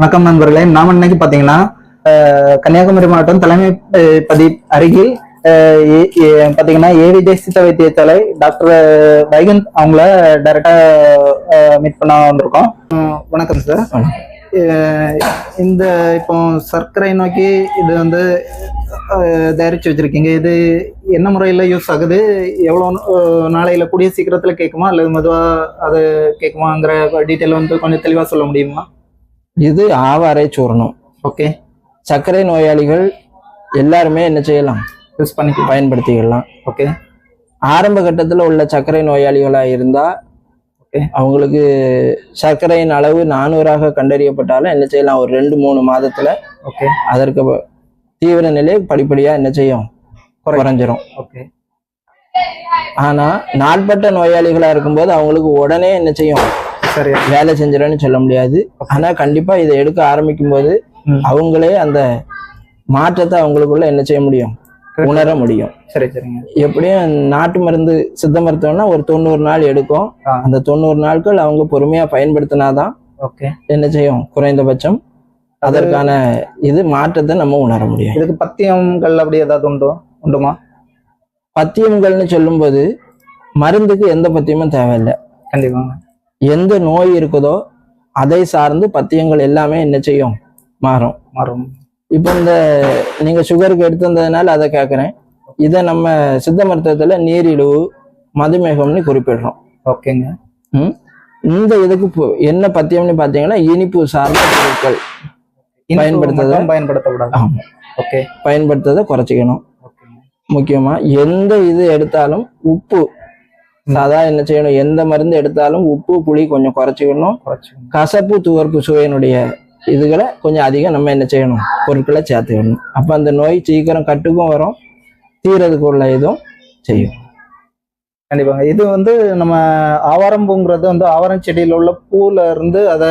வணக்கம் நண்பர்களே. நாம இன்னைக்கு பாத்தீங்கன்னா கன்னியாகுமரி மாவட்டம் தலைமை பதி அருகில் ஏ- பாத்தீங்கன்னா ஏவி தேசித்த வைத்தியசாலை டாக்டர் வைகந்த் அவங்கள டைரக்டா மீட் பண்ண வந்திருக்கோம். வணக்கம் சார் இந்த இப்போ சர்க்கரை நோக்கி இது வந்து தயாரிச்சு வச்சிருக்கீங்க. இது என்ன முறையில யூஸ் ஆகுது? எவ்வளோ நாளையில் நாளையில கூடிய சீக்கிரத்துல கேட்குமா? அல்லது மெதுவா அது கேட்குமாங்கிற டீட்டெயில் வந்து கொஞ்சம் தெளிவா சொல்ல முடியுமா? இது ஆவாரை சூர்ணம் ஓகே சர்க்கரை நோயாளிகள் எல்லாருமே என்ன செய்யலாம்? யூஸ் பண்ணிக்கலாம். பயன்படுத்திக்கலாம். ஓகே ஆரம்ப கட்டத்தில் உள்ள சர்க்கரை நோயாளிகளாக இருந்தால் Okay. அவங்களுக்கு சர்க்கரையின் அளவு நானூறாக கண்டறியப்பட்டாலும் என்ன செய்யலாம்? ஒரு ரெண்டு மூணு மாதத்துல ஓகே அதற்கு தீவிர நிலை படிப்படியாக என்ன செய்யும்? குறைஞ்சிரும். ஓகே ஆனா நாட்பட்ட நோயாளிகளா இருக்கும்போது அவங்களுக்கு உடனே என்ன செய்யும்? சரி வேலை செஞ்சிடன்னு சொல்ல முடியாது. ஆனா கண்டிப்பா இதை எடுக்க ஆரம்பிக்கும் போது. அவங்களே அந்த மாற்றத்தை அவங்களுக்குள்ள என்ன செய்ய முடியும்? உணர முடியும். சரி சரிங்க. எப்படியும் நாட்டு மருந்து சித்த மருத்துவம்னா ஒரு தொண்ணூறு நாள் எடுக்கும். அந்த தொண்ணூறு நாட்கள் அவங்க பொறுமையா பயன்படுத்தினாதான் ஓகே. என்ன செய்யும்? குறைந்தபட்சம் அதற்கான இது மாற்றத்தை நம்ம உணர முடியும். இதுக்கு பத்தியங்கள் அப்படி ஏதாவது உண்டோ? உண்டுமா? பத்தியங்கள்னு சொல்லும்போது மருந்துக்கு எந்த பத்தியமும் தேவையில்லை. கண்டிப்பாங்க. எந்த நோய் இருக்குதோ அதை சார்ந்து பத்தியங்கள் எல்லாமே என்ன செய்யும்? மாறும். மாறும். இப்போ இந்த நீங்க சுகருக்கு எடுத்திருந்ததுனால அதை கேட்குறேன் இதை நம்ம சித்த மருத்துவத்துல நீரிழிவு மதுமேகம்னு குறிப்பிடுறோம். ஓகேங்க? இந்த இதுக்கு என்ன பத்தியம்னு பார்த்தீங்கன்னா இனிப்பு சார்ந்த பொருட்கள். பயன்படுத்துறத- பயன்படுத்தக்கூடாது. ஓகே. பயன்படுத்துறதை குறைச்சிக்கணும். முக்கியமா எந்த இது எடுத்தாலும் உப்பு சாதா என்ன செய்யணும்? எந்த மருந்து எடுத்தாலும் உப்பு புளி கொஞ்சம் குறைச்சிக்கணும். கசப்பு துவர்ப்பு சுவையினுடைய இதுகளை கொஞ்சம் அதிகம் நம்ம என்ன செய்யணும்? பொருட்களை சேர்த்துக்கணும். அப்போ அந்த நோய் சீக்கிரம் கட்டுக்கும் வரும். தீரதுக்கு உள்ள இதுவும் செய்யும். கண்டிப்பாங்க. இது வந்து நம்ம ஆவாரம்பூங்கிறது வந்து ஆவாரம் செடியில உள்ள பூல இருந்து அதை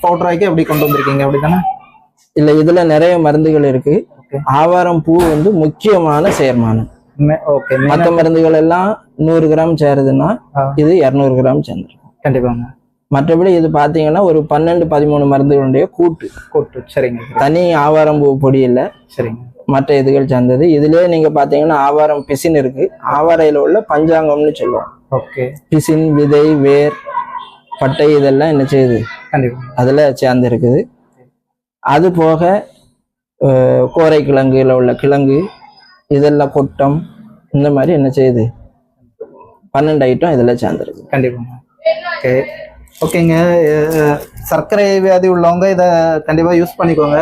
பவுடர் ஆக்கி அப்படி கொண்டு வந்திருக்கீங்க. அப்படிதானே இல்ல இதுல நிறைய மருந்துகள் இருக்கு. ஆவாரம் பூ வந்து முக்கியமான சேர்மானம். ஓகே மற்ற மருந்துகள் எல்லாம் நூறு கிராம் சேருதுன்னா. இது இரநூறு கிராம் சேர்ந்துருக்கும் கண்டிப்பாங்க. மற்றபடி இது பாத்தீங்கன்னா ஒரு பன்னெண்டு பதிமூணு மருந்துகளுடைய கூட்டு. கூட்டு சரிங்க. சரி. தனி ஆவாரம் பூ பொடி இல்லை. சரிங்க. மற்ற இதுகள் சேர்ந்தது. இதுலயே நீங்க பாத்தீங்கன்னா ஆவாரம் பிசின் இருக்கு. ஆவாரையில உள்ள பஞ்சாங்கம்னு சொல்லுவோம். ஓகே பிசின் விதை வேர் பட்டை இதெல்லாம் என்ன செய்யுது? அதுல சேர்ந்து இருக்குது. அது போக கோரை கிழங்குல உள்ள கிழங்கு இதெல்லாம் கொட்டம் இந்த மாதிரி என்ன செய்யுது? பன்னெண்டு ஐட்டம் இதெல்லாம் சேர்ந்துருக்கு. கண்டிப்பாங்க ஓகே ஓகேங்க சர்க்கரை வியாதி உள்ளவங்க இதை கண்டிப்பாக யூஸ் பண்ணிக்கோங்க.